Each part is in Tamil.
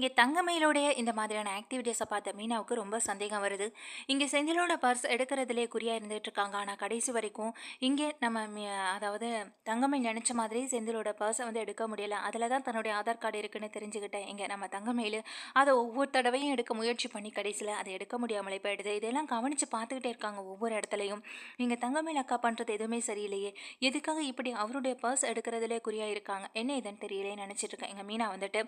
இங்கே தங்கமயிலோடைய இந்த மாதிரியான ஆக்டிவிட்டீஸை பார்த்த மீனாவுக்கு ரொம்ப சந்தேகம் வருது. இங்கே செந்திலோட பர்ஸ் எடுக்கிறதுலே குறியாக இருந்துகிட்டு இருக்காங்க. ஆனால் கடைசி வரைக்கும் இங்கே நம்ம அதாவது தங்கமயில் நினச்ச மாதிரி செந்திலோட பர்ஸை வந்து எடுக்க முடியலை. அதில் தான் தன்னுடைய ஆதார் கார்டு இருக்குன்னு தெரிஞ்சுக்கிட்டேன் இங்கே நம்ம தங்கமயில் அதை ஒவ்வொரு தடவையும் எடுக்க முயற்சி பண்ணி கடைசியில் அதை எடுக்க முடியாமலே போயிடுது. இதெல்லாம் கவனித்து பார்த்துக்கிட்டே இருக்காங்க ஒவ்வொரு இடத்துலையும். இங்கே தங்கமயில் அக்கா பண்ணுறது எதுவுமே சரியில்லையே. எதுக்காக இப்படி அவருடைய பர்ஸ் எடுக்கிறதுலே குறியாக இருக்காங்க? என்ன இதுன்னு தெரியலையே நினச்சிட்டு இருக்கேன். எங்கள் மீனா வந்துட்டு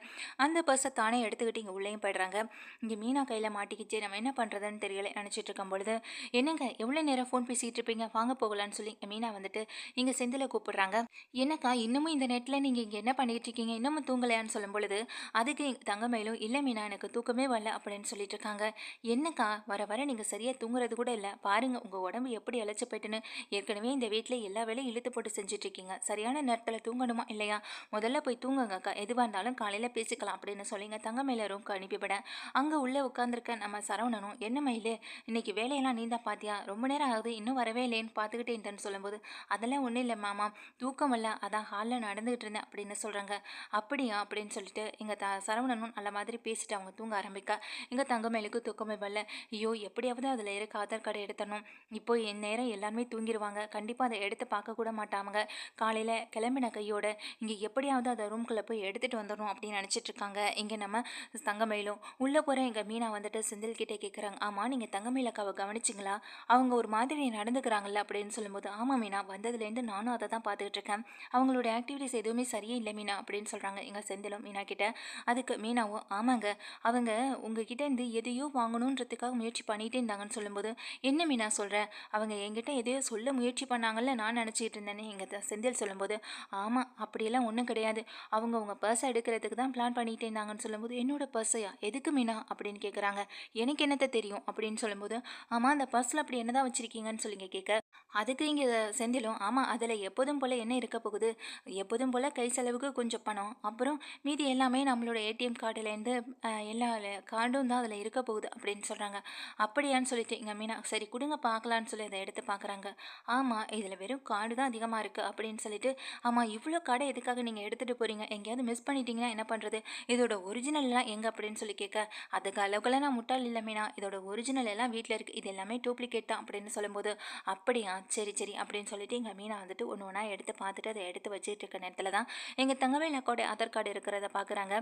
அந்த பர்ஸை தானே எடுத்துக்கிட்டு இங்கே உள்ளேயும் போயிடுறாங்க. இங்கே மீனா கையில் மாட்டிக்கிச்சு. நம்ம என்ன பண்ணுறதுன்னு தெரியல நினச்சிட்டு இருக்கும் பொழுது என்னங்க எவ்வளோ நேரம் ஃபோன் பேசிகிட்டு இருப்பீங்க? வாங்க போகலான்னு சொல்லி இங்க மீனா வந்துட்டு இங்கே செந்தில் கூப்பிடுறாங்க. என்னக்கா இன்னமும் இந்த நெட்டில் நீங்கள் இங்கே என்ன பண்ணிகிட்டு இருக்கீங்க? இன்னமும் தூங்கலையான்னு சொல்லும் பொழுது அதுக்கு தங்கமையிலும் தங்கமயிலும் இல்லை மீனா எனக்கு தூக்கமே வரல அப்படின்னு சொல்லிட்டு இருக்காங்க. என்னக்கா வர வர நீங்கள் சரியாக தூங்குறது கூட இல்லை. பாருங்கள் உங்கள் உடம்பு எப்படி அழைச்சி போயிட்டுன்னு ஏற்கனவே இந்த வீட்டில் எல்லா வேலையும் இழுத்து போட்டு செஞ்சிட்ருக்கீங்க சரியான நேரத்தில் தூங்கணுமா இல்லையா? முதல்ல போய் தூங்குங்கக்கா. எதுவாக இருந்தாலும் காலையில் பேசிக்கலாம் அப்படின்னு சொல்லிங்க தங்கமயில ரூம்க்கு அனுப்பிவிட. அங்கே உள்ளே உட்காந்துருக்க நம்ம சரவணனும் என்ன மயிலு இன்னைக்கு வேலையெல்லாம் நீ தான் பார்த்தியா ரொம்ப நேரம் ஆகுது இன்னும் வரவே இல்லைன்னு பார்த்துக்கிட்டே இருந்தேன்னு சொல்லும்போது அதெல்லாம் ஒன்றும் இல்லை மாமா தூக்கம் இல்லை அதான் ஹாலில் நடந்துகிட்டு இருந்தேன் அப்படின்னு சொல்கிறாங்க அப்படியா? அப்படின்னு சொல்லிட்டு எங்கள் த சரவணனும் நல்ல மாதிரி பேசிட்டு அவங்க தூங்க ஆரம்பிக்க. எங்கள் தங்கமயிலுக்கு தூக்கமே வரல. ஐயோ எப்படியாவது அதில் இருக்க ஆதார் கார்டை எடுத்தணும் இப்போ என் நேரம் எல்லாருமே தூங்கிடுவாங்க கண்டிப்பாக அதை எடுத்து பார்க்க கூட மாட்டாங்க. காலையில் கிளம்பின கையோட இங்கே எப்படியாவது அதை ரூம்குள்ளே போய் எடுத்துகிட்டு வந்துடணும் அப்படின்னு நினச்சிட்டு இருக்காங்க. இங்கே நம்ம தங்கமயிலும். உள்ளே போகிற எங்கள் மீனா வந்துட்டு செந்தில் கிட்டே கேட்குறாங்க ஆமாம் நீங்கள் தங்கமயில் அக்காவை கவனிச்சிங்களா? அவங்க ஒரு மாதிரி நடந்துக்கிறாங்கல்ல? அப்படின்னு சொல்லும்போது ஆமாம் மீனா வந்ததுலேருந்து நானும் அதை தான் பார்த்துக்கிட்டு இருக்கேன். அவங்களோட ஆக்டிவிட்டிஸ் எதுவுமே சரியே இல்லை மீனா அப்படின்னு சொல்கிறாங்க எங்கள் செந்திலும் மீனா கிட்ட. அதுக்கு மீனாவும் ஆமாங்க அவங்க உங்ககிட்ட இருந்து எதையோ வாங்கணுன்றதுக்காக முயற்சி பண்ணிகிட்டே இருந்தாங்கன்னு சொல்லும்போது என்ன மீனா சொல்கிறேன் அவங்க என்கிட்ட எதையோ சொல்ல முயற்சி பண்ணாங்கல்ல நான் நினச்சிட்டு இருந்தேன்னு எங்கள் செந்தில் சொல்லும்போது ஆமாம் அப்படியெல்லாம் ஒன்றும் கிடையாது. அவங்க உங்கள் பர்ஸை எடுக்கிறதுக்கு தான் பிளான் பண்ணிகிட்டே இருந்தாங்கன்னு சொல்லும்போது என்னோட பர்ஸையா எதுக்கு மீனா? அப்படின்னு கேட்குறாங்க எனக்கு என்னத்த தெரியும்? அப்படின்னு சொல்லும்போது ஆமாம் அந்த பர்ஸில் அப்படி என்னதான் வச்சுருக்கீங்கன்னு சொல்லிங்க கேட்க அதுக்கு இங்கே செந்திலும் ஆமாம் அதில் எப்போதும் போல் என்ன இருக்க போகுது? எப்போதும் போல் கை செலவுக்கு கொஞ்சம் பணம். அப்புறம் மீதி எல்லாமே நம்மளோட ஏடிஎம் கார்டுலேருந்து எல்லா கார்டும் தான் அதில் இருக்க போகுது அப்படின்னு சொல்கிறாங்க அப்படியான்னு சொல்லிட்டு இங்கே மீனா சரி கொடுங்க பார்க்கலான்னு சொல்லி அதை எடுத்து பார்க்குறாங்க ஆமாம் இதில் வெறும் கார்டு தான் அதிகமாக இருக்குது அப்படின்னு சொல்லிட்டு ஆமாம் இவ்வளோ கார்டை எதுக்காக நீங்கள் எடுத்துகிட்டு போகிறீங்க எங்கேயாவது மிஸ் பண்ணிட்டீங்கன்னா என்ன பண்ணுறது இதோட ஒரிஜினல்லாம் எங்கே? அப்படின்னு சொல்லி கேட்க அதுக்கு அளவுக்குலாம் நான் முட்டாள் இல்லை மீனா. இதோட ஒரிஜினல் எல்லாம் வீட்டில் இருக்குது இது எல்லாமே டூப்ளிகேட் தான் அப்படின்னு சொல்லும்போது அப்படியா? சரி சரி அப்படின்னு சொல்லிட்டு எங்கள் மீனை வந்துட்டு ஒன்று ஒன்றா எடுத்து பார்த்துட்டு அதை எடுத்து வச்சுட்டு இருக்க நேரத்தில் தான் எங்கள் தங்கமேல் அக்காவோட ஆதார் கார்டு இருக்கிறத பார்க்குறாங்க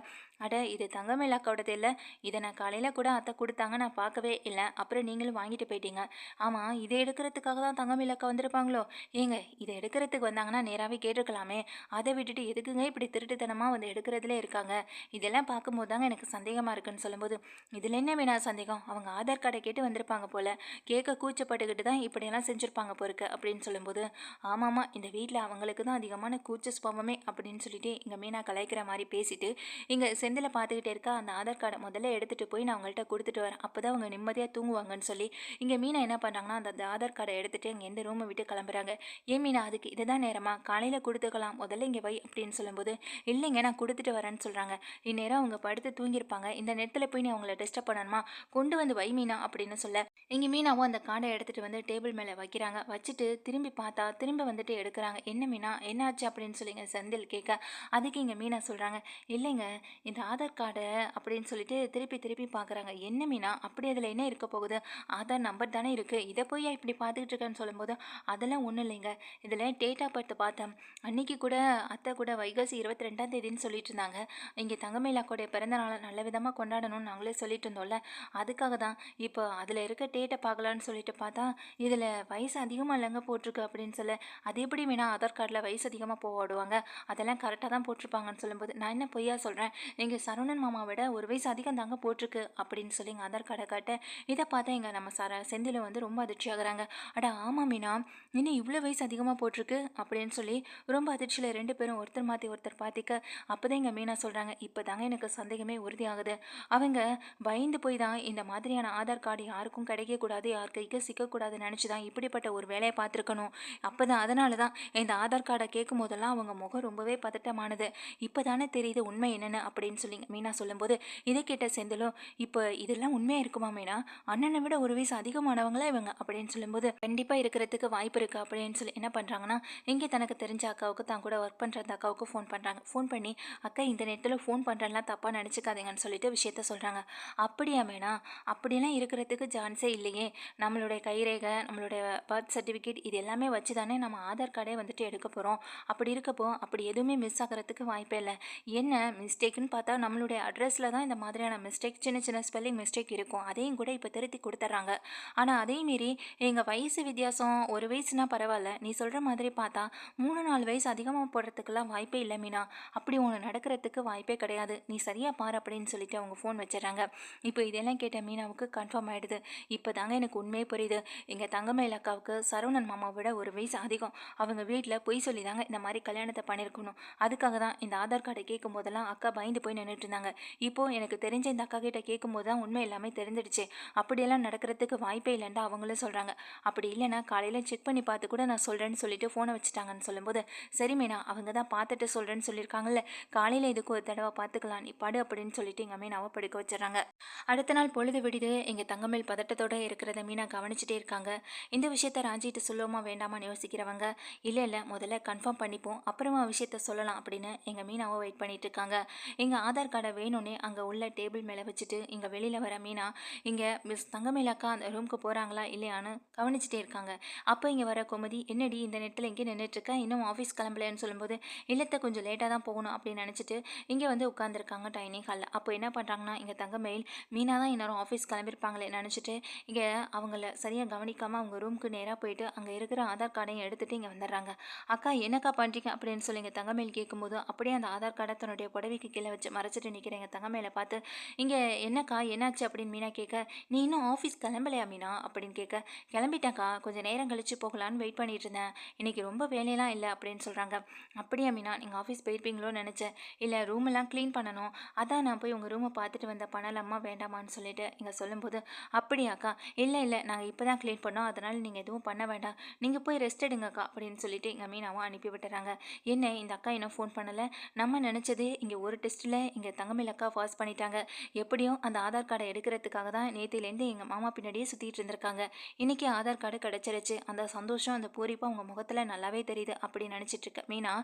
அட இது தங்கமேல் அக்காவோடது இல்லை. இதை நான் காலையில் கூட அத்தை கொடுத்தாங்க நான் பார்க்கவே இல்லை. அப்புறம் நீங்களும் வாங்கிட்டு போயிட்டீங்க. ஆமாம் இதை எடுக்கிறதுக்காக தான் தங்கமேல் அக்கா வந்திருப்பாங்களோ? ஏங்க இதை எடுக்கிறதுக்கு வந்தாங்கன்னா நேராகவே கேட்டிருக்கலாமே. அதை விட்டுட்டு எதுக்குங்க இப்படி திருட்டுத்தனமாக வந்து எடுக்கிறதுலே இருக்காங்க? இதெல்லாம் பார்க்கும்போது தாங்க எனக்கு சந்தேகமாக இருக்குன்னு சொல்லும்போது இதில் என்ன வேணா சந்தேகம்? அவங்க ஆதார் கார்டை கேட்டு வந்திருப்பாங்க போல். கேட்க கூச்சப்பட்டுக்கிட்டு தான் இப்படியெல்லாம் செஞ்சுருப்பாங்க இருக்கு அப்படின்னு சொல்லும்போது ஆமாம்மா இந்த வீட்டில் அவங்களுக்கு தான் அதிகமான கூச்ச சுபாவமே அப்படின்னு சொல்லிட்டு இங்கே மீனா கலாய்க்கிற மாதிரி பேசிட்டு இங்கே செந்தில் பார்த்துக்கிட்டே இருக்கா அந்த ஆதார் கார்டை முதல்ல எடுத்துகிட்டு போய் நான் அவங்கள்ட்ட கொடுத்துட்டு வரேன். அப்போ தான் அவங்க நிம்மதியாக தூங்குவாங்கன்னு சொல்லி இங்கே மீனா என்ன பண்ணுறாங்கன்னா அந்த அந்த ஆதார் கார்டை எடுத்துகிட்டு இங்கே எந்த ரூமை விட்டு கிளம்புறாங்க. ஏன் மீனா அதுக்கு இதுதான் நேரமா? காலையில் கொடுத்துக்கலாம் முதல்ல இங்கே வை அப்படின்னு சொல்லும்போது இல்லைங்க நான் கொடுத்துட்டு வரேன்னு சொல்கிறாங்க இந்நேரம் அவங்க படுத்து தூங்கியிருப்பாங்க. இந்த நேரத்தில் போய் நீ அவங்கள டிஸ்டர்ப் பண்ணணுமா? கொண்டு வந்து வை மீனா அப்படின்னு சொல்ல இங்கே மீனாவும் அந்த கார்டை எடுத்துகிட்டு வந்து டேபிள் மேலே வைக்கிறாங்க. வச்சுட்டு திரும்பி பார்த்தா திரும்ப வந்துட்டு எடுக்கிறாங்க. என்ன மீனா? என்னாச்சு? அப்படின்னு சொல்லிங்க செந்தில் கேட்க அதுக்கு இங்கே மீனா சொல்கிறாங்க இல்லைங்க இந்த ஆதார் கார்டை அப்படின்னு சொல்லிட்டு திருப்பி திருப்பி பார்க்குறாங்க. என்ன மீனா? அப்படி அதில் என்ன இருக்க போகுது? ஆதார் நம்பர் தானே இருக்குது இதை போய் இப்படி பார்த்துக்கிட்டு இருக்கேன்னு சொல்லும்போது அதெல்லாம் ஒன்றும் இல்லைங்க. இதில் டேட் ஆஃப் பர்த் பார்த்தேன். அன்னைக்கு கூட அத்தை கூட வைகாசி இருபத்தி ரெண்டாம் தேதின்னு சொல்லிட்டு இருந்தாங்க. இங்கே தங்கமயிலாக்கோடைய பிறந்த நாளை நல்ல விதமாக கொண்டாடணும்னு நாங்களே சொல்லிட்டு இருந்தோம்ல. அதுக்காக தான் இப்போ அதில் இருக்க டேட்டை பார்க்கலான்னு சொல்லிட்டு பார்த்தா இதில் வயசு அதிகமாக இல்லைங்க போட்டிருக்கு அப்படின்னு சொல்ல. அது எப்படி வேணால் ஆதார் கார்டில் வயசு அதிகமாக போவாடுவாங்க. அதெல்லாம் கரெக்டாக தான் போட்டிருப்பாங்கன்னு சொல்லும்போது நான் என்ன பொய்யா சொல்கிறேன் நீங்கள் சரவணன் மாமா விட ஒரு வயசு அதிகம் தாங்க போட்டிருக்கு அப்படின்னு சொல்லி எங்கள் ஆதார் கார்டை காட்ட இதை பார்த்தா எங்கள் நம்ம சர செந்தில் வந்து ரொம்ப அதிர்ச்சி ஆகுறாங்க அட ஆமாம் மீனா இன்னும் இவ்வளோ வயசு அதிகமாக போட்டிருக்கு அப்படின்னு சொல்லி ரொம்ப அதிர்ச்சியில் ரெண்டு பேரும் ஒருத்தர் மாற்றி ஒருத்தர் பார்த்திக்க அப்போ தான் எங்கள் மீனா சொல்கிறாங்க இப்போ தாங்க எனக்கு சந்தேகமே உறுதியாகுது. அவங்க பயந்து போய் தான் இந்த மாதிரியான ஆதார் கார்டு யாருக்கும் கிடைக்கக்கூடாது யார் கைக்கு சிக்கக்கூடாதுன்னு நினச்சி தான் இப்படிப்பட்ட ஒரு வேலையை பார்த்துருக்கணும். அப்போ தான் அதனால தான் இந்த ஆதார் கார்டை கேட்கும் போதெல்லாம் அவங்க முகம் ரொம்பவே பதட்டமானது. இப்போ தானே தெரியுது உண்மை என்னென்னு அப்படின்னு சொல்லி மீனா சொல்லும்போது இதை கேட்ட செந்திலும் இப்போ இதெல்லாம் உண்மையாக இருக்குமா மீனா? அண்ணனை விட ஒரு வயசு அதிகமானவங்களா இவங்க? அப்படின்னு சொல்லும்போது கண்டிப்பாக இருக்கிறதுக்கு வாய்ப்பு இருக்குது அப்படின்னு சொல்லி என்ன பண்ணுறாங்கன்னா இங்கே தனக்கு தெரிஞ்ச அக்காவுக்கு தான் கூட ஒர்க் பண்ணுற அந்த அக்காவுக்கு ஃபோன் பண்ணுறாங்க ஃபோன் பண்ணி அக்கா இந்த நேரத்தில் ஃபோன் பண்ணுறேன்லாம் தப்பாக நினச்சிக்காதீங்கன்னு சொல்லிட்டு விஷயத்த சொல்கிறாங்க அப்படியா மேனா? அப்படிலாம் இருக்கிறதுக்கு சான்ஸே இல்லையே. நம்மளுடைய கைரேகை நம்மளுடைய பர்த் சர்டிஃபிகேட் இது எல்லாமே வச்சு தானே நம்ம ஆதார் கார்டே வந்துட்டு எடுக்க போகிறோம் அப்படி இருக்கப்போ அப்படி எதுவுமே மிஸ் ஆகிறதுக்கு வாய்ப்பே இல்லை. என்ன மிஸ்டேக்குன்னு பார்த்தா நம்மளுடைய அட்ரஸில் தான் இந்த மாதிரியான மிஸ்டேக் சின்ன சின்ன ஸ்பெல்லிங் மிஸ்டேக் இருக்கும். அதையும் கூட இப்போ திருத்தி கொடுத்துட்றாங்க ஆனால் அதே மீறி எங்கள் வயசு வித்தியாசம் ஒரு வயசுனா பரவாயில்ல. நீ சொல்கிற மாதிரி பார்த்தா மூணு நாலு வயசு அதிகமாக போடுறதுக்கெல்லாம் வாய்ப்பே இல்லை மீனா. அப்படி ஒன்று நடக்கிறதுக்கு வாய்ப்பே கிடையாது. நீ சரியாக பாரு அப்படின்னு சொல்லிட்டு அவங்க ஃபோன் வச்சிடறாங்க இப்போ இதெல்லாம் கேட்ட மீனாவுக்கு கன்ஃபார்ம் ஆகிடுது இப்போ தாங்க எனக்கு உண்மையே புரியுது. எங்கள் தங்கமயில் அக்காவுக்கு சரவணன் மாமாவை விட ஒரு வயசு அதிகம். அவங்க வீட்டில் பொய் சொல்லி தாங்க இந்த மாதிரி கல்யாணத்தை பண்ணியிருக்கணும் அதுக்காக தான் இந்த ஆதார் கார்டை கேட்கும் போதெல்லாம் அக்கா பயந்து போய் நின்றுட்டு இருந்தாங்க. இப்போது எனக்கு தெரிஞ்ச இந்த அக்கா கிட்ட கேட்கும்போது தான் உண்மை எல்லாமே தெரிஞ்சிடுச்சு. அப்படியெல்லாம் நடக்கிறதுக்கு வாய்ப்பே இல்லைன்னு அவங்களும் சொல்கிறாங்க அப்படி இல்லைன்னா காலையில் செக் பண்ணி பார்த்து கூட நான் சொல்கிறேன்னு சொல்லிட்டு ஃபோனை வச்சுட்டாங்கன்னு சொல்லும்போது சரி மீனா அவங்க தான் பார்த்துட்டு சொல்கிறேன்னு சொல்லியிருக்காங்கல்ல. காலையில் இதுக்கு ஒரு தடவை பார்த்துக்கலாம். நீ படு அப்படின்னு சொல்லிட்டு எங்கள் மீனாவை படுக்க வச்சிடறாங்க. அடுத்த நாள் பொழுது விடுது. எங்கள் தங்கமேல் பதட்டத்தோட இருக்கிறத மீனா கவனிச்சிட்டே இருக்காங்க. இந்த விஷயத்த ராஞ்சிட்டு சொல்லுவோமா வேண்டாமான்னு யோசிக்கிறவங்க? இல்லை இல்லை முதல்ல கன்ஃபார்ம் பண்ணிப்போம் அப்புறமா விஷயத்த சொல்லலாம் அப்படின்னு எங்கள் மீனாவை வெயிட் பண்ணிட்டு இருக்காங்க. எங்கள் ஆதார் கார்டை வேணும்னே அங்கே உள்ள டேபிள் மேலே வச்சுட்டு இங்கே வெளியில் வர மீனா இங்கே மிஸ் தங்கமேலாக்கா அந்த ரூமுக்கு போகிறாங்களா இல்லையான்னு கவனிச்சிட்டே இருக்காங்க. அப்போ இங்கே வர கோமதி என்னடி இந்த நேரத்தில் இங்கே நின்றுட்டுருக்க இன்னும் ஆஃபீஸ் கிளம்பலன்னு சொல்லும்போது இல்லத்தை கொஞ்சம் லேட்டாக தான் போகணும் அப்படின்னு நினச்சிட்டு இங்கே வந்து உட்காந்துருக்காங்க டைனிங் ஹாலில் அப்போ என்ன பண்ணுறாங்கன்னா இங்கே தங்கமேல் மீனா தான் இன்னொரு ஆஃபீஸ் கிளம்பியிருப்பாங்களே நினச்சிட்டு இங்கே அவங்கள சரியாக கவனிக்காமல் அவங்க ரூமுக்கு நேராக போய் போயிட்டு அங்கே இருக்கிற ஆதார் கார்டையும் எடுத்துகிட்டு இங்கே வந்துடுறாங்க. அக்கா என்னக்கா பண்ணுறீங்க அப்படின்னு சொல்லி எங்கள் தங்கமேல் கேட்கும்போது அப்படியே அந்த ஆதார் கார்டை தன்னுடைய புடவைக்கு கீழே வச்சு மறைச்சிட்டு நிற்கிற எங்கள் தங்கமேலை பார்த்து இங்கே என்னக்கா என்னாச்சு? அப்படின்னு மீனா கேட்க நீ இன்னும் ஆஃபீஸ் கிளம்பலையா மீனா? அப்படின்னு கேட்க கிளம்பிட்டேன்க்கா கொஞ்சம் நேரம் கழித்து போகலான்னு வெயிட் பண்ணிட்டு இருந்தேன். இன்றைக்கி ரொம்ப வேலையெல்லாம் இல்லை அப்படின்னு சொல்கிறாங்க அப்படியா மீனா நீங்கள் ஆஃபீஸ் போயிருப்பீங்களோன்னு நினச்சேன். இல்லை ரூமெல்லாம் க்ளீன் பண்ணணும். அதான் நான் போய் உங்கள் ரூமை பார்த்துட்டு வந்த பண்ணலாமா வேண்டாமான்னு சொல்லிட்டு இங்கே சொல்லும்போது அப்படியாக்கா இல்லை இல்லை நாங்கள் இப்போ தான் க்ளீன் பண்ணோம். அதனால் நீங்கள் எதுவும் பண்ண வேண்டாம். நீங்கள் போய் ரெஸ்ட் எடுங்கக்கா அப்படின்னு சொல்லிட்டு எங்கள் மீனாவும் அனுப்பி விட்டுறாங்க. என்ன இந்த அக்கா இன்னும் ஃபோன் பண்ணலை? நம்ம நினச்சது இங்கே ஒரு டெஸ்ட்டில் இங்கே தங்கமேல் அக்கா பாஸ் பண்ணிட்டாங்க. எப்படியும் அந்த ஆதார் கார்டை எடுக்கிறதுக்காக தான் நேத்திலேருந்து எங்கள் மாமா பின்னாடியே சுற்றிட்டு இருந்திருக்காங்க. இன்றைக்கி ஆதார் கார்டு கிடச்சிருச்சு. அந்த சந்தோஷம் அந்த பூரிப்பு அவங்க முகத்தில் நல்லாவே தெரியுது அப்படின்னு நினச்சிட்டு இருக்க மீனா.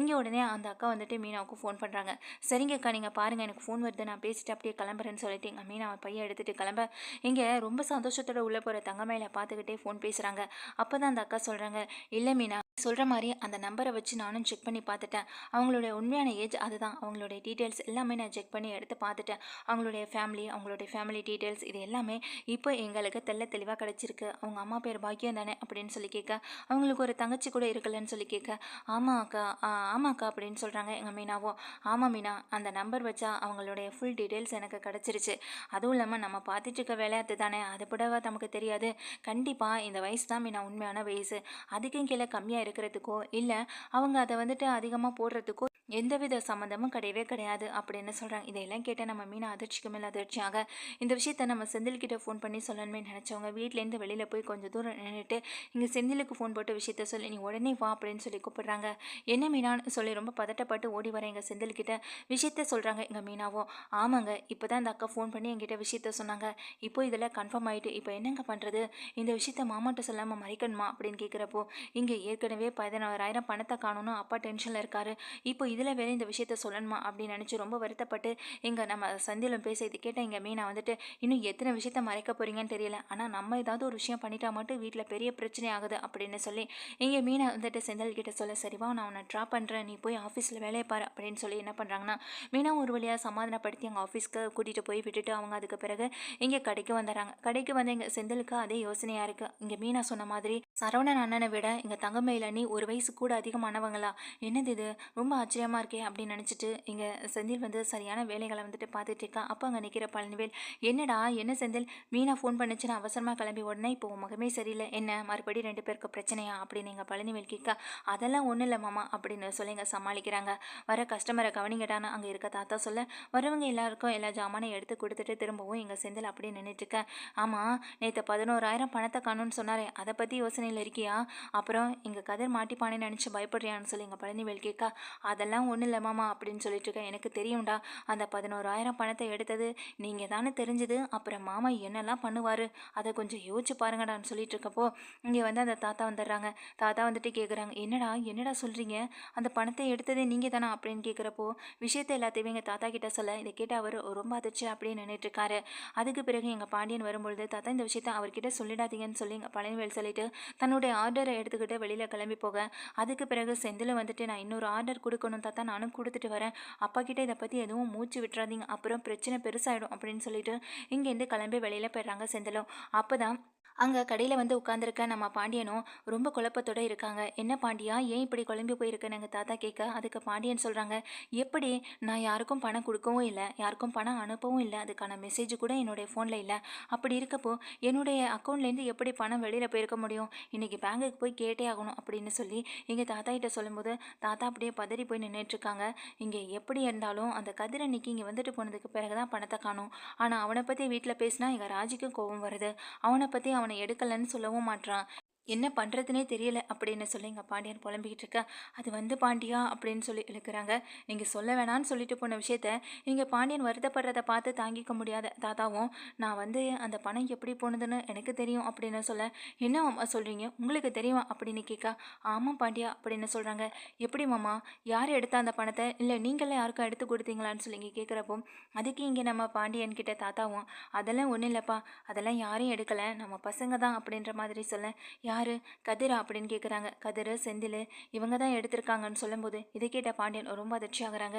இங்கே உடனே அந்த அக்கா வந்துட்டு மீனாவுக்கு ஃபோன் பண்ணுறாங்க சரிங்க அக்கா நீங்கள் பாருங்கள் எனக்கு ஃபோன் வருது. நான் பேசிட்டு அப்படியே கிளம்புறேன்னு சொல்லிட்டு எங்கள் மீனாவை பையன் எடுத்துகிட்டு கிளம்ப. இங்கே ரொம்ப சந்தோஷத்தோட உள்ளே போகிற தங்கமேல பார்த்துக்கிட்டே ஃபோன் பேசுகிறாங்க அப்போ தான் அந்த அக்கா சொல்கிறாங்க இல்லை மீனா சொல்கிற மாதிரி அந்த நம்பரை வச்சு நானும் செக் பண்ணி பார்த்துட்டேன். அவங்களுடைய உண்மையான ஏஜ் அதுதான். அவங்களுடைய டீட்டெயில்ஸ் எல்லாமே நான் செக் பண்ணி எடுத்து பார்த்துட்டேன். அவங்களுடைய ஃபேமிலி அவங்களுடைய ஃபேமிலி டீட்டெயில்ஸ் இது எல்லாமே இப்போ எங்களுக்கு தெல்ல தெளிவாக கிடச்சிருக்கு. அவங்க அம்மா பேர் பாக்கியம் தானே அப்படின்னு சொல்லி கேட்க அவங்களுக்கு ஒரு தங்கச்சி கூட இருக்கலன்னு சொல்லி கேட்க ஆமாம் அக்கா ஆ, ஆமாம் அக்கா அப்படின்னு சொல்கிறாங்க எங்கள் மீனாவோ ஆமாம் மீனா அந்த நம்பர் வச்சா அவங்களுடைய ஃபுல் டீட்டெயில்ஸ் எனக்கு கிடச்சிருச்சு. அதுவும் இல்லாமல் நம்ம பார்த்துட்டு இருக்க விளையாட்டு தானே. அது கூட நமக்கு தெரியாது. கண்டிப்பாக இந்த வயசு தான் மீனா உண்மையான வயசு. அதுக்கும் கீழே கம்மியாக இருக்கிறதுக்கோ இல்லை அவங்க அதை வந்துட்டு அதிகமாக போடுறதுக்கோ எந்தவித சம்மந்தமும் கிடையவே கிடையாது அப்படின்னு சொல்கிறாங்க இதையெல்லாம் கேட்ட நம்ம மீன் அதிர்ச்சிக்கு மேலே அதிர்ச்சியாக இந்த விஷயத்த நம்ம செந்தில்கிட்ட ஃபோன் பண்ணி சொல்லணுமே நினச்சவங்க வீட்டிலேருந்து வெளியில் போய் கொஞ்சம் தூரம் நின்றுட்டு இங்கே செந்திலுக்கு ஃபோன் போட்டு விஷயத்த சொல்லி நீ உடனே வா அப்படின்னு சொல்லி கூப்பிடுறாங்க. என்ன மீனான்னு சொல்லி ரொம்ப பதட்டப்பட்டு ஓடி வர எங்கள் செந்தில்கிட்ட விஷயத்த சொல்கிறாங்க எங்கள் மீனாவோ ஆமாங்க இப்போ தான் இந்த அக்கா ஃபோன் பண்ணி என்கிட்ட விஷயத்த சொன்னாங்க. இப்போ இதில் கன்ஃபார்ம் ஆகிட்டு இப்போ என்னங்க பண்ணுறது இந்த விஷயத்த மாமாட்ட சொல்லாமல் மறைக்கணுமா? அப்படின்னு கேட்குறப்போ இங்கே ஏற்கனவே பதினாறாயிரம் பணத்தை காணணும் அப்பா டென்ஷனில் இருக்காரு. இப்போ இதில் வேற இந்த விஷயத்த சொல்லணுமா அப்படின்னு நினச்சி ரொம்ப வருத்தப்பட்டு இங்கே நம்ம சந்தியிலும் பேச இது கேட்ட எங்கள் மீனா வந்துட்டு இன்னும் எத்தனை விஷயத்த மறைக்க போகிறீங்கன்னு தெரியல. ஆனால் நம்ம ஏதாவது ஒரு விஷயம் பண்ணிட்டா மட்டும் வீட்டில் பெரிய பிரச்சனை ஆகுது அப்படின்னு சொல்லி இங்கே மீனா வந்துட்டு செந்தல் கிட்ட சொல்ல. சரிவா நான் உன்னை ட்ரா பண்ணுறேன் நீ போய் ஆஃபீஸில் வேலையை பாரு அப்படின்னு சொல்லி என்ன பண்ணுறாங்கன்னா மீனா ஒரு வழியாக சமாதானப்படுத்தி அவங்க ஆஃபீஸ்க்கு கூட்டிகிட்டு போய் விட்டுட்டு அவங்க அதுக்கு பிறகு இங்கே கடைக்கு வந்துடுறாங்க. கடைக்கு வந்து எங்கள் செந்திலுக்கு அதே யோசனையாக இருக்குது இங்கே மீனா சொன்ன மாதிரி சரவணன் அண்ணனை விட இங்கே தங்கமயில நீ ஒரு வயசு கூட அதிகமானவங்களா? என்னது இது? ரொம்ப ஆச்சரியம் ஆச்சரியமாக இருக்கே அப்படின்னு நினச்சிட்டு இங்கே செந்தில் வந்து சரியான வேலைகளை வந்துட்டு பார்த்துட்டு இருக்கான் அப்போ அங்கே நிற்கிற பழனிவேல் என்னடா என்ன செந்தில்? மீனா ஃபோன் பண்ணுச்சு நான் அவசரமாக கிளம்பி உடனே இப்போ உன் முகமே சரியில்லை. என்ன மறுபடி ரெண்டு பேருக்கு பிரச்சனையா? அப்படின்னு எங்கள் பழனிவேல் கேட்க. அதெல்லாம் ஒன்றும் இல்லை மாமா அப்படின்னு சொல்லி இங்கே சமாளிக்கிறாங்க. வர கஸ்டமரை கவனிங்கடான்னு அங்கே இருக்க தாத்தா சொல்ல வரவங்க எல்லாருக்கும் எல்லா ஜாமானையும் எடுத்து கொடுத்துட்டு திரும்பவும் எங்கள் செந்தில் அப்படியே நின்றுட்டுருக்கேன் ஆமாம் நேற்று பதினோராயிரம் பணத்தை காணும்னு சொன்னாரே அதை பற்றி யோசனையில் இருக்கியா? அப்புறம் எங்கள் கதிர் மாட்டிப்பானே நினச்சி பயப்படுறியான்னு சொல்லி எங்கள் பழனிவேல் கேட்க. அதெல்லாம் ஒன்றும் இல்லை மாமா அப்படின்னு சொல்லிட்டு இருக்கேன் எனக்கு தெரியும்டா. அந்த பதினோராயிரம் பணத்தை எடுத்தது நீங்கள் தானே தெரிஞ்சது. அப்புறம் மாமா என்னெல்லாம் பண்ணுவார்? அதை கொஞ்சம் யோசிச்சு பாருங்கடான்னு சொல்லிட்டு இருக்கப்போ இங்கே வந்து அந்த தாத்தா வந்துடுறாங்க. தாத்தா வந்துட்டு கேட்குறாங்க என்னடா என்னடா சொல்கிறீங்க அந்த பணத்தை எடுத்ததே நீங்கள் தானே அப்படின்னு கேட்குறப்போ விஷயத்தை எல்லாத்தையுமே எங்கள் தாத்தா கிட்ட சொல்ல இதை கேட்டு அவர் ரொம்ப அதிர்ச்சி அப்படின்னு நின்றுட்டு இருக்காரு. அதுக்கு பிறகு எங்கள் பாண்டியன் வரும்பொழுது தாத்தா இந்த விஷயத்த அவர்கிட்ட சொல்லிடாதீங்கன்னு சொல்லி எங்கள் பழனிவேல் சொல்லிட்டு தன்னுடைய ஆர்டரை எடுத்துக்கிட்டு வெளியில் கிளம்பி போக. அதுக்கு பிறகு செந்தில் வந்துட்டு நான் இன்னொரு ஆர்டர் கொடுக்கணும் தாத்தா நானும் கொடுத்துட்டு வரேன். அப்பா கிட்டே இதை பற்றி எதுவும் மூச்சு விட்டுறாதீங்க. அப்புறம் பிரச்சனை பெருசாகிடும் அப்படின்னு சொல்லிட்டு இங்கேருந்து கிளம்பி வெளியில் போயிடுறாங்க செந்திலும். அப்போ தான் அங்கே கடையில் வந்து உட்காந்துருக்க நம்ம பாண்டியனும் ரொம்ப குழப்பத்தோட இருக்காங்க. என்ன பாண்டியா ஏன் இப்படி குழம்பி போயிருக்கேன்னு எங்கள் தாத்தா கேட்க. அதுக்கு பாண்டியன் சொல்கிறாங்க எப்படி? நான் யாருக்கும் பணம் கொடுக்கவும் இல்லை. யாருக்கும் பணம் அனுப்பவும் இல்லை. அதுக்கான மெசேஜ் கூட என்னுடைய ஃபோனில் இல்லை. அப்படி இருக்கப்போ என்னுடைய அக்கௌண்ட்லேருந்து எப்படி பணம் வெளியில் போயிருக்க முடியும்? இன்றைக்கி பேங்குக்கு போய் கேட்டே ஆகணும் அப்படின்னு சொல்லி எங்கள் தாத்தா கிட்ட சொல்லும்போது தாத்தா அப்படியே பதறி போய் நின்றுட்டுருக்காங்க இங்கே எப்படி இருந்தாலும் அந்த கதிர் அன்னைக்கு இங்கே வந்துட்டு போனதுக்கு பிறகு தான் பணத்தை காணும். ஆனால் அவனை பற்றி வீட்டில் பேசினா எங்கள் ராஜிக்கும் கோபம் வருது. அவனை பற்றி அவன் எடுக்கலைன்னு சொல்லவும் மாட்றான். என்ன பண்ணுறதுனே தெரியல அப்படின்னு சொல்லி எங்கள் பாண்டியன் புலம்பிக்கிட்டு இருக்க. அது வந்து பாண்டியா அப்படின்னு சொல்லி இழுக்கிறாங்க. நீங்கள் சொல்ல வேணான்னு சொல்லிட்டு போன விஷயத்த இங்கே பாண்டியன் வருத்தப்படுறத பார்த்து தாங்கிக்க முடியாத தாத்தாவும் நான் வந்து அந்த பணம் எப்படி போனதுன்னு எனக்கு தெரியும் அப்படின்னு சொல்ல என்ன மாமா சொல்கிறீங்க உங்களுக்கு தெரியுமா அப்படின்னு கேட்க ஆமாம் பாண்டியா அப்படின்னு சொல்கிறாங்க எப்படி மாமா? யார் எடுத்தா அந்த பணத்தை? இல்லை நீங்களே யாருக்கும் எடுத்து கொடுத்தீங்களான்னு சொல்லி இங்கே கேட்குறப்போ அதுக்கு இங்கே நம்ம பாண்டியன் கிட்ட தாத்தாவும் அதெல்லாம் ஒன்றும் இல்லைப்பா அதெல்லாம் யாரையும் எடுக்கலை நம்ம பசங்க தான் அப்படின்ற மாதிரி சொல்ல யாரு? கதிரா அப்படின்னு கேட்குறாங்க கதிர் செந்தில் இவங்க தான் எடுத்திருக்காங்கன்னு சொல்லும்போது இதை கேட்ட பாண்டியன் ரொம்ப அதிர்ச்சி ஆகுறாங்க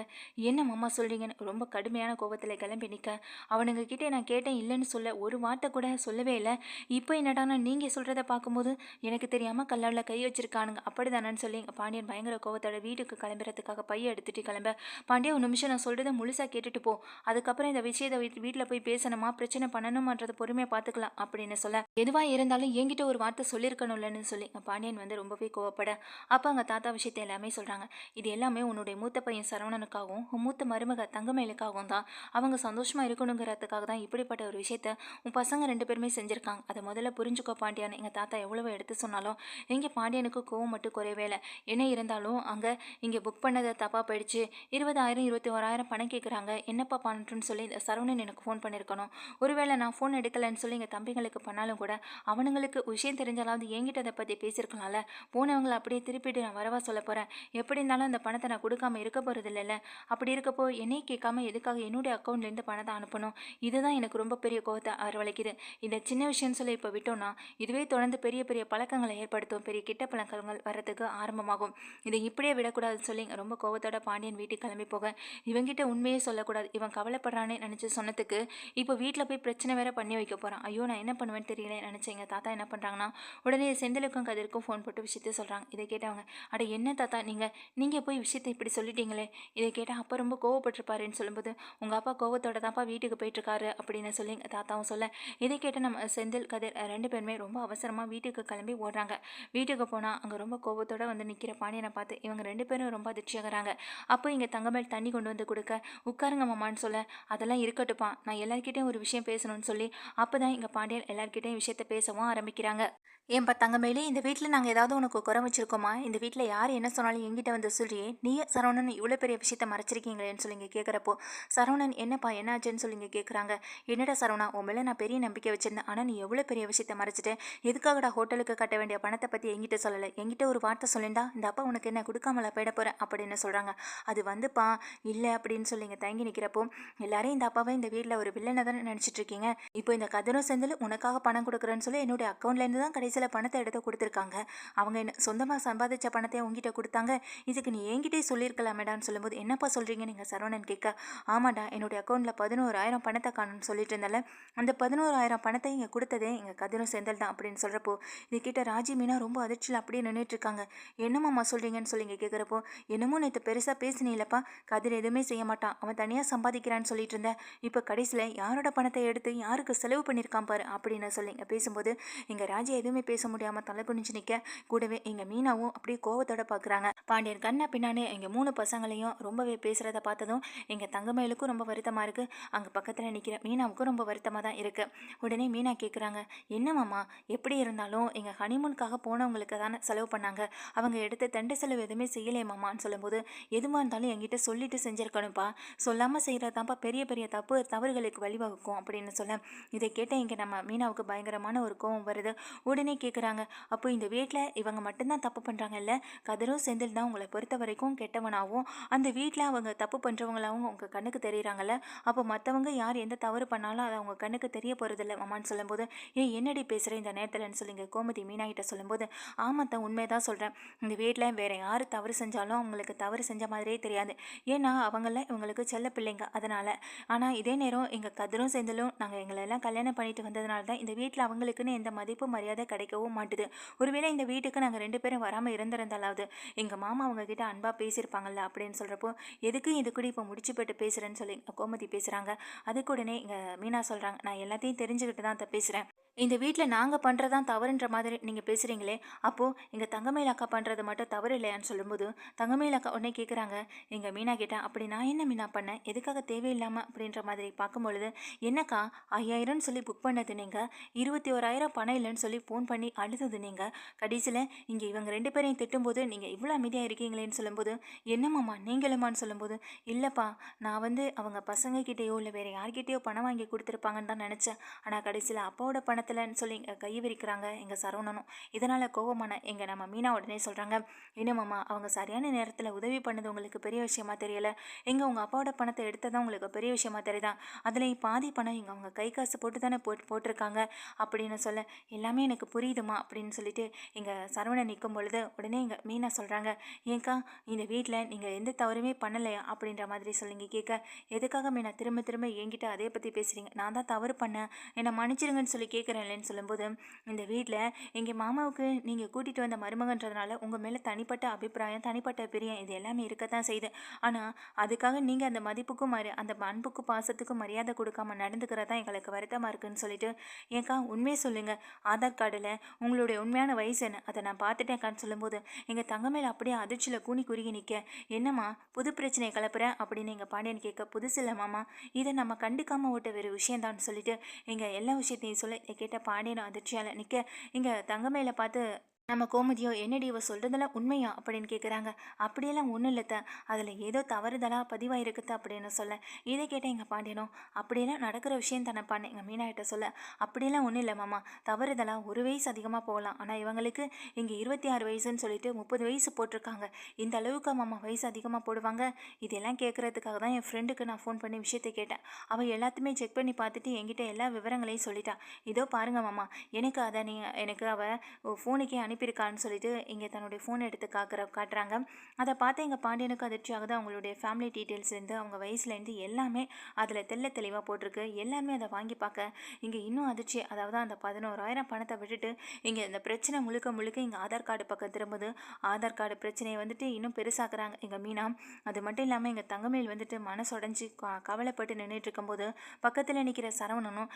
என்ன மாமா சொல்கிறீங்கன்னு ரொம்ப கடுமையான கோபத்தில் கிளம்பி நிற்க அவனுங்க கிட்டே நான் கேட்டேன் இல்லைன்னு சொல்ல ஒரு வார்த்தை கூட சொல்லவே இல்லை. இப்போ என்னடானா நீங்கள் சொல்கிறத பார்க்கும்போது எனக்கு தெரியாமல் கல்லாவில் கை வச்சிருக்கானுங்க. அப்படி தானேன்னு சொல்லி பாண்டியன் பயங்கர கோவத்தோட வீட்டுக்கு கிளம்புறதுக்காக பைய எடுத்துகிட்டு கிளம்ப. பாண்டியன் ஒரு நிமிஷம் நான் சொல்கிறத முழுசாக கேட்டுட்டு போ. அதுக்கப்புறம் இந்த விஷயத்தை வீட்டு வீட்டில் போய் பேசணுமா? பிரச்சனை பண்ணணுமான்றதை பொறுமையாக பார்த்துக்கலாம். அப்படின்னு சொல்ல. எதுவாக இருந்தாலும் என்கிட்ட ஒரு வார்த்தை இருக்கணும்லன்னு சொல்லி எங்கள் பாண்டியன் வந்து ரொம்பவே கோவப்பட அப்போ அங்கே தாத்தா விஷயத்தை எல்லாமே சொல்கிறாங்க இது எல்லாமே உன்னுடைய மூத்த பையன் சரவணனுக்காகவும் உன் மூத்த மருமக தங்கமேலுக்காகவும் தான். அவங்க சந்தோஷமாக இருக்கணுங்கிறதுக்காக தான் இப்படிப்பட்ட ஒரு விஷயத்த உன் பசங்க ரெண்டு பேருமே செஞ்சுருக்காங்க. அதை முதல்ல புரிஞ்சுக்கோ பாண்டியான். எங்கள் தாத்தா எவ்வளவோ எடுத்து சொன்னாலும் இங்கே பாண்டியனுக்கு கோவம் மட்டும் குறையவே இல்லை. என்ன இருந்தாலும் அங்கே இங்கே புக் பண்ணதை தப்பாக போயிடுச்சு. இருபதாயிரம் இருபத்தி ஓராயிரம் பணம் கேட்குறாங்க என்னப்பா பண்ணட்டுன்னு சொல்லி இந்த சரவணன் எனக்கு ஃபோன் பண்ணியிருக்கணும் ஒருவேளை நான் ஃபோன் எடுக்கலைன்னு சொல்லி எங்கள் தம்பிங்களுக்கு பண்ணாலும் கூட அவனுங்களுக்கு விஷயம் தெரிஞ்சாலாவது என்கிட்ட அதை பற்றி பேசியிருக்கலாம்ல? போனவங்களை அப்படியே திருப்பிட்டு நான் வரவா சொல்ல போகிறேன் எப்படி இருந்தாலும் அந்த பணத்தை நான் கொடுக்காம இருக்க போகிறது இல்லைல்ல அப்படி இருக்கப்போ என்னை கேட்காம எதுக்காக என்னுடைய அக்கௌண்ட்லேருந்து பணத்தை அனுப்பணும்? இதுதான் எனக்கு ரொம்ப பெரிய கோவத்தை வரவழைக்குது இந்த சின்ன விஷயம்னு சொல்லி இப்போ விட்டோம்னா இதுவே தொடர்ந்து பெரிய பெரிய பழக்கங்களை ஏற்படுத்தும். பெரிய கிட்ட பழக்கங்கள் வர்றதுக்கு ஆரம்பமாகும். இதை இப்படியே விடக்கூடாதுன்னு சொல்லி ரொம்ப கோவத்தோட பாண்டியன் வீட்டுக்கு கிளம்பி போக இவங்கிட்ட உண்மையே சொல்லக்கூடாது. இவன் கவலைப்படுறானே நினச்சி சொன்னதுக்கு இப்போ வீட்டில் போய் பிரச்சனை வேற பண்ணி வைக்க போகிறான் ஐயோ நான் என்ன பண்ணுவேன்னு தெரியல நினச்சேன் எங்கள் தாத்தா என்ன பண்ணுறாங்கன்னா உடனே செந்திலுக்கும் கதிருக்கும் ஃபோன் போட்டு விஷயத்த சொல்கிறாங்க இதை கேட்டவங்க அட என்ன தாத்தா நீங்கள் நீங்கள் போய் விஷயத்தை இப்படி சொல்லிட்டீங்களே? இதை கேட்டால் அப்பா ரொம்ப கோவப்பட்டிருப்பாருன்னு சொல்லும்போது உங்கள் அப்பா கோவத்தோட தான்ப்பா வீட்டுக்கு போயிட்டுருக்காரு அப்படின்னு சொல்லி எங்கள் தாத்தாவும் சொல்ல. இதை கேட்ட நம்ம செந்தில் கதிர் ரெண்டு பேருமே ரொம்ப அவசரமாக வீட்டுக்கு கிளம்பி ஓடுறாங்க. வீட்டுக்கு போனால் அங்கே ரொம்ப கோவத்தோட வந்து நிற்கிற பாண்டியனை பார்த்து இவங்க ரெண்டு பேரும் ரொம்ப அதிர்ச்சியாகிறாங்க அப்போ இங்கே தங்கமேல் தண்ணி கொண்டு வந்து கொடுக்க உட்காருங்க மாமான்னு சொல்ல. அதெல்லாம் இருக்கட்டும்ப்பா. நான் எல்லாருக்கிட்டேயும் ஒரு விஷயம் பேசணும்னு சொல்லி அப்போ தான் எங்கள் பாண்டியன் எல்லார்கிட்டையும் விஷயத்த பேசவும் ஆரம்பிக்கிறாங்க. ஏன்பா தங்கமேலே இந்த வீட்டில் நாங்கள் ஏதாவது உனக்கு குறை வச்சிருக்கோமா? இந்த வீட்டில் யார் என்ன சொன்னாலும் எங்கிட்ட வந்து சொல்றியே நீயே சரவணன் இவ்வளோ பெரிய விஷயத்த மறைச்சிருக்கீங்களேன்னு சொல்லிங்க கேட்குறப்போ சரவணன் என்னப்பா என்னாச்சுன்னு சொல்லி இங்கே கேட்குறாங்க என்னடா சரவணா உன் மேலே நான் பெரிய நம்பிக்கை வச்சிருந்தேன். ஆனால் நீ எவ்வளோ பெரிய விஷயத்த மறைச்சிட்டேன் எதுக்காகடா ஹோட்டலுக்கு கட்ட வேண்டிய பணத்தை பற்றி எங்கிட்ட சொல்லலை? எங்கிட்ட ஒரு வார்த்தை சொல்லிண்டா இந்த அப்பா உனக்கு என்ன கொடுக்காமல போயிட போகிறேன் அப்படின்னு சொல்கிறாங்க அது வந்துப்பா இல்லை அப்படின்னு சொல்லி இங்கே தங்கி நிற்கிறப்போ எல்லாரும் இந்த அப்பாவை இந்த வீட்டில் ஒரு வில்லனை தானே நினச்சிட்டு இருக்கீங்க? இப்போ இந்த கதிரும் செந்தில் உனக்காக பணம் கொடுக்குறேன்னு சொல்லி என்னுடைய அக்கௌண்ட்லேருந்து தான் கடைசியில் பணத்தை எடுத்து கொடுத்துருக்காங்க. அவங்க என்ன சொந்தமாக சம்பாதிச்ச பணத்தை உங்ககிட்ட கொடுத்தாங்க. இதுக்கு நீ என்கிட்டே சொல்லியிருக்கலாமேடான்னு சொல்லும்போது என்னப்பா சொல்கிறீங்க நீங்கள் சரவணன் கேட்க. ஆமாடா என்னுடைய அக்கௌண்ட்டில் பதினோராயிரம் பணத்தை காணும்னு சொல்லிட்டு இருந்தால அந்த பதினோராயிரம் பணத்தை இங்கே கொடுத்ததே எங்கள் கதிரும் செந்தல் தான் அப்படின்னு சொல்கிறப்போ இது கிட்ட ராஜி மீனா ரொம்ப அதிர்ச்சியில் அப்படியே நின்றுட்டுருக்காங்க என்னம்மாம்மா சொல்கிறீங்கன்னு சொல்லி இங்கே கேட்குறப்போ என்னமோ நேற்று பெருசாக பேசினீங்களப்பா கதிர் எதுவுமே செய்ய மாட்டான். அவன் தனியாக சம்பாதிக்கிறான்னு சொல்லிட்டு இருந்தேன் இப்போ கடைசியில் யாரோட பணத்தை எடுத்து யாருக்கு செலவு பண்ணியிருக்கான் பாரு அப்படின்னு சொல்லி இங்கே பேசும்போது இங்கே ராஜி எதுவுமே பேச முடியாமல் தலை குனிஞ்சு நிற்க கூடவே எங்கள் மீனாவும் அப்படியே கோவத்தோட பார்க்குறாங்க பாண்டியன் கண்ணை பின்னானே எங்கள் மூணு பசங்களையும் ரொம்பவே பேசுகிறத பார்த்ததும் எங்கள் தங்கமயிலுக்கும் ரொம்ப வருத்தமாக இருக்குது அங்கே பக்கத்தில் நிற்கிற மீனாவுக்கும் ரொம்ப வருத்தமாக தான் இருக்குது உடனே மீனா கேட்குறாங்க என்னமாம்மா எப்படி இருந்தாலும் எங்கள் ஹனிமூனுக்காக போனவங்களுக்கு தானே செலவு பண்ணாங்க. அவங்க எடுத்த தண்டு செலவு எதுவுமே செய்யலையம்மான்னு சொல்லும்போது எதுவாக இருந்தாலும் என்கிட்ட சொல்லிட்டு செஞ்சுருக்கணும்ப்பா. சொல்லாமல் செய்கிறதாப்பா பெரிய பெரிய தப்பு தவறுகளுக்கு வழிவகுக்கும் அப்படின்னு சொல்ல இதை கேட்ட இங்கே நம்ம மீனாவுக்கு பயங்கரமான ஒரு கோவம் வருது. உடனே இருக்கிறாங்க. அப்போ இந்த வீட்டில் இவங்க மட்டும்தான் தப்பு பண்ணுறாங்கல்ல கதிரும் செந்தில் தான் உங்களை பொறுத்த வரைக்கும் கெட்டவனாகவும் அந்த வீட்டில் அவங்க தப்பு பண்ணுறவங்களாவும் உங்கள் கண்ணுக்கு தெரியுறாங்கல்ல? அப்போ மற்றவங்க யார் எந்த தவறு பண்ணாலும் அது அவங்க கண்ணுக்கு தெரிய போகிறதில்ல மாமான்னு சொல்லும்போது ஏன் என்னடி பேசுகிற இந்த நேரத்தில்னு சொல்லிங்க கோமதி மீனாகிட்ட சொல்லும்போது ஆமாத்தான் உண்மையை தான் சொல்கிறேன் இந்த வீட்டில் வேறு யார் தவறு செஞ்சாலும் அவங்களுக்கு தவறு செஞ்ச மாதிரியே தெரியாது. ஏன்னா அவங்கள இவங்களுக்கு செல்ல பிள்ளைங்க அதனால். ஆனால் இதே நேரம் எங்கள் கதிரும் செந்திலும் நாங்கள் எங்களெல்லாம் கல்யாணம் பண்ணிட்டு வந்ததுனால தான் இந்த வீட்டில் அவங்களுக்குன்னு எந்த மதிப்பு மரியாதை கிடைக்கவும் மாட்டுது. ஒருவேளை இந்த வீட்டுக்கு நாங்கள் ரெண்டு பேரும் வராமல் இருந்திருந்தாலாவது எங்கள் மாமா அவங்க கிட்ட அன்பாக பேசியிருப்பாங்கல்ல அப்படின்னு சொல்கிறப்போ எதுக்கு இது கூட இப்போ முடிச்சு போட்டு பேசுகிறேன்னு சொல்லி கோமதி பேசுகிறாங்க அதுக்கு உடனே இங்கே மீனா சொல்கிறாங்க நான் எல்லாத்தையும் தெரிஞ்சுக்கிட்டு தான் அதை பேசுகிறேன் இந்த வீட்டில் நாங்கள் பண்ணுறதான் தவறுன்ற மாதிரி நீங்கள் பேசுகிறீங்களே அப்போது எங்கள் தங்கமேல் அக்கா பண்ணுறது மட்டும் தவறு இல்லையான்னு சொல்லும்போது தங்கமேல் அக்கா உடனே கேட்குறாங்க எங்கள் மீனா கேட்டேன் அப்படி நான் என்ன மீனா பண்ணேன் எதுக்காக தேவையில்லாமல் அப்படின்ற மாதிரி பார்க்கும்பொழுது என்னக்கா ஐயாயிரம்னு சொல்லி புக் பண்ணது நீங்கள் இருபத்தி ஓராயிரம் பணம் இல்லைன்னு சொல்லி ஃபோன் பண்ணி அழுதது நீங்கள் கடைசியில் இங்கே இவங்க ரெண்டு பேரையும் திட்டும்போது நீங்கள் இவ்வளோ அமைதியாக இருக்கீங்களேன்னு சொல்லும்போது என்னம்மாம்மா நீங்களுமான்னு சொல்லும்போது இல்லைப்பா நான் வந்து அவங்க பசங்கக்கிட்டேயோ இல்லை வேறு யார்கிட்டேயோ பணம் வாங்கி கொடுத்துருப்பாங்கன்னு தான் நினச்சேன். ஆனால் கடைசியில் அப்பாவோட பணத்தில்ன்னு சொல்லி எங்கள் கை விரிக்கிறாங்க எங்கள் சரவணனும். இதனால் கோவமான எங்கள் நம்ம மீனா உடனே சொல்கிறாங்க என்னமாம்மா அவங்க சரியான நேரத்தில் உதவி பண்ணது உங்களுக்கு பெரிய விஷயமா தெரியல? எங்கள் உங்கள் அப்பாவோட பணத்தை எடுத்ததான் உங்களுக்கு பெரிய விஷயமா தெரியுதா? அதில் பாதி பணம் இங்கே அவங்க கை காசு போட்டு தானே போட்டு போட்டிருக்காங்க. அப்படின்னு சொல்ல எல்லாமே எனக்கு புரியுதுமா அப்படின்னு சொல்லிட்டு எங்கள் சரவணன் நிற்கும் பொழுது உடனே எங்கள் மீனா சொல்கிறாங்க ஏங்கா இந்த வீட்டில் நீங்கள் எந்த தவறுமே பண்ணலையா? அப்படின்ற மாதிரி சொல்லுங்க கேட்க எதுக்காக மீனா திரும்ப திரும்ப என்கிட்ட அதே பற்றி பேசுகிறீங்க நான் தான் தவறு பண்ணேன். என்னை மன்னிச்சிருங்கன்னு சொல்லி இல்லைன்னு சொல்லும்போது இந்த வீட்டில் எங்கள் மாமாவுக்கு நீங்கள் கூட்டிகிட்டு வந்த மருமகன்றதுனால உங்கள் மேலே தனிப்பட்ட அபிப்பிராயம் தனிப்பட்ட பிரியம் இது எல்லாமே இருக்கத்தான் செய்யுது ஆனால் அதுக்காக நீங்கள் அந்த மதிப்புக்கும் மரி அந்த அன்புக்கும் பாசத்துக்கும் மரியாதை கொடுக்காம நடந்துக்கிறதா எங்களுக்கு வருத்தமாக இருக்குன்னு சொல்லிட்டு ஏக்கா உண்மையை சொல்லுங்கள் ஆதார் கார்டில் உங்களுடைய உண்மையான வயசு என்ன? அதை நான் பார்த்துட்டேன்க்கான்னு சொல்லும்போது எங்கள் தங்க மேலே அப்படியே அதிர்ச்சியில் கூனி குறுகி நிற்க என்னம்மா புது பிரச்சனையை கிளப்புறேன் அப்படின்னு எங்கள் பாண்டியன் கேட்க புதுசு இல்லை மாமா இதை நம்ம கண்டுக்காமல் ஓட்ட வேறு விஷயம்தான்னு சொல்லிட்டு எங்கள் எல்லா விஷயத்தையும் சொல்ல இதை கேட்ட பாண்டியன் அதிர்ச்சியால் நிற்க இங்கே தங்கமையில் பார்த்து நம்ம கோமதியோ என்னடி இவ சொல்கிறதெல்லாம் உண்மையா? அப்படின்னு கேட்குறாங்க அப்படியெல்லாம் ஒன்றும் இல்லைத்த அதில் ஏதோ தவறுதலாக பதிவாயிருக்குது அப்படின்னு சொல்ல. இதை கேட்டேன் எங்கள் பாண்டியனும் அப்படியெல்லாம் நடக்கிற விஷயம் தானேப்பான்னு எங்கள் மீனாகிட்ட சொல்ல. அப்படியெல்லாம் ஒன்றும் இல்லை மாமா. தவறுதலாக ஒரு வயசு அதிகமாக போகலாம். ஆனால் இவங்களுக்கு இங்கே இருபத்தி ஆறு வயசுன்னு சொல்லிட்டு முப்பது வயசு போட்டிருக்காங்க. இந்த அளவுக்கு மாமா வயசு அதிகமாக போடுவாங்க? இதெல்லாம் கேட்குறதுக்காக தான் என் ஃப்ரெண்டுக்கு நான் ஃபோன் பண்ணி விஷயத்தை கேட்டேன். அவள் எல்லாத்தையுமே செக் பண்ணி பார்த்துட்டு என்கிட்ட எல்லா விவரங்களையும் சொல்லிட்டா. இதோ பாருங்க மாமா. எனக்கு அதை நீங்கள் எனக்கு அவள் ஃபோனுக்கே அனுப்பி அனுப்பியிருக்கான்னு சொல்லிட்டு இங்கே தன்னுடைய ஃபோன் எடுத்து காக்கிற காட்டுறாங்க. அதை பார்த்து எங்கள் பாண்டியனுக்கு அதிர்ச்சியாகுது. அவங்களுடைய ஃபேமிலி டீட்டெயில்ஸ்லேருந்து அவங்க வயசுலேருந்து எல்லாமே அதில் தெள்ள தெளிவாக போட்டிருக்கு. எல்லாமே அதை வாங்கி பார்க்க இங்கே இன்னும் அதிர்ச்சி. அதாவது அந்த பதினோராயிரம் பணத்தை விட்டுட்டு இங்கே இந்த பிரச்சனை முழுக்க முழுக்க இங்கே ஆதார் கார்டு பக்கம் திரும்புது. ஆதார் கார்டு பிரச்சனையை வந்துட்டு இன்னும் பெருசாக்குறாங்க. எங்கள் மீனா அது மட்டும் இல்லாமல் எங்கள் தங்கமேல் வந்துட்டு மனசுடைஞ்சு க- கவலைப்பட்டு நின்றுட்டு இருக்கும்போது பக்கத்தில் நிற்கிற சரவணனும்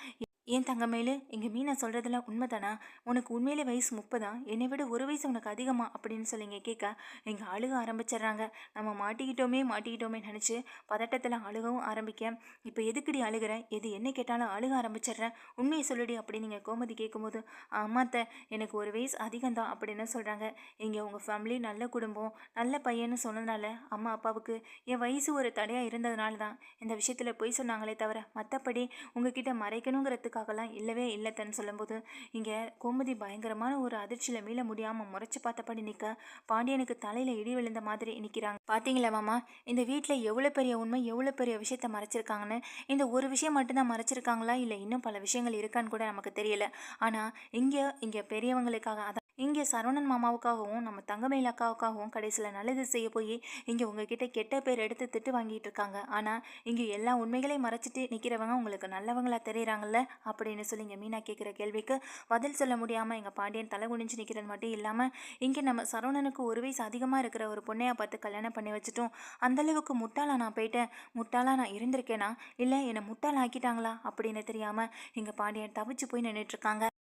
ஏன் தங்கமேலு? எங்கள் மீனா சொல்கிறதெல்லாம் உண்மைதானா? உனக்கு உண்மையிலே வயசு முப்பதா? என்னை விட ஒரு வயசு உனக்கு அதிகமா? அப்படின்னு சொல்லி இங்கே கேட்க இங்கே அழுக ஆரம்பிச்சிடுறாங்க. நம்ம மாட்டிக்கிட்டோமே மாட்டிக்கிட்டோமே நினச்சி பதட்டத்தில் அழுகவும் ஆரம்பிக்க. இப்போ எதுக்குடி அழுகிற? எது என்ன கேட்டாலும் அழுக ஆரம்பிச்சிடுறேன் உண்மையை சொல்லுடி அப்படின்னு நீங்கள் கோமதி கேட்கும்போது அம்மாத்த எனக்கு ஒரு வயசு அதிகம்தான் அப்படின்னு சொல்கிறாங்க இங்கே உங்கள் ஃபேமிலி நல்ல குடும்பம் நல்ல பையன்னு சொன்னதுனால அம்மா அப்பாவுக்கு என் வயசு ஒரு தடையாக இருந்ததுனால தான் இந்த விஷயத்தில் பொய் சொன்னாங்களே தவிர மற்றபடி உங்ககிட்ட மறைக்கணுங்கிறதுக்காக நலனுக்காகலாம் இல்லவே இல்லைத்தன்னு சொல்லும்போது இங்கே கோமதி பயங்கரமான ஒரு அதிர்ச்சியில் மீள முடியாமல் முறைச்சி பார்த்தபடி நிற்க பாண்டியனுக்கு தலையில் இடி விழுந்த மாதிரி நிற்கிறாங்க பார்த்தீங்களா மாமா? இந்த வீட்டில் எவ்வளோ பெரிய உண்மை எவ்வளோ பெரிய விஷயத்த மறைச்சிருக்காங்கன்னு? இந்த ஒரு விஷயம் மட்டும்தான் மறைச்சிருக்காங்களா? இல்லை இன்னும் பல விஷயங்கள் இருக்கான்னு கூட நமக்கு தெரியல. ஆனால் இங்கே இங்கே பெரியவங்களுக்காக இங்கே சரவணன் மாமாவுக்காகவும் நம்ம தங்கமயில் அக்காவுக்காகவும் கடைசியில் நல்லது செய்ய போய் இங்கே உங்ககிட்ட கெட்ட பேர் எடுத்து திட்டு வாங்கிட்டு இருக்காங்க. ஆனால் இங்கே எல்லா உண்மைகளையும் மறைச்சிட்டு நிற்கிறவங்க உங்களுக்கு நல்லவங்களா தெரியுறாங்கல்ல? அப்படின்னு சொல்லி இங்கே மீனா கேட்குற கேள்விக்கு பதில் சொல்ல முடியாமல் எங்கள் பாண்டியன் தலை குனிஞ்சு நிற்கிறது மட்டும் இல்லாமல் இங்கே நம்ம சரவணனுக்கு ஒரு வயசு அதிகமாக இருக்கிற ஒரு பொண்ணையை பார்த்து கல்யாணம் பண்ணி வச்சுட்டோம் அந்தளவுக்கு முட்டாளா நான் போயிட்டேன். முட்டாளா நான் இருந்திருக்கேனா? இல்லை என்னை முட்டாள் ஆக்கிட்டாங்களா? அப்படின்னு தெரியாமல் எங்கள் பாண்டியன் தவிச்சு போய் நின்றுட்டு இருக்காங்க.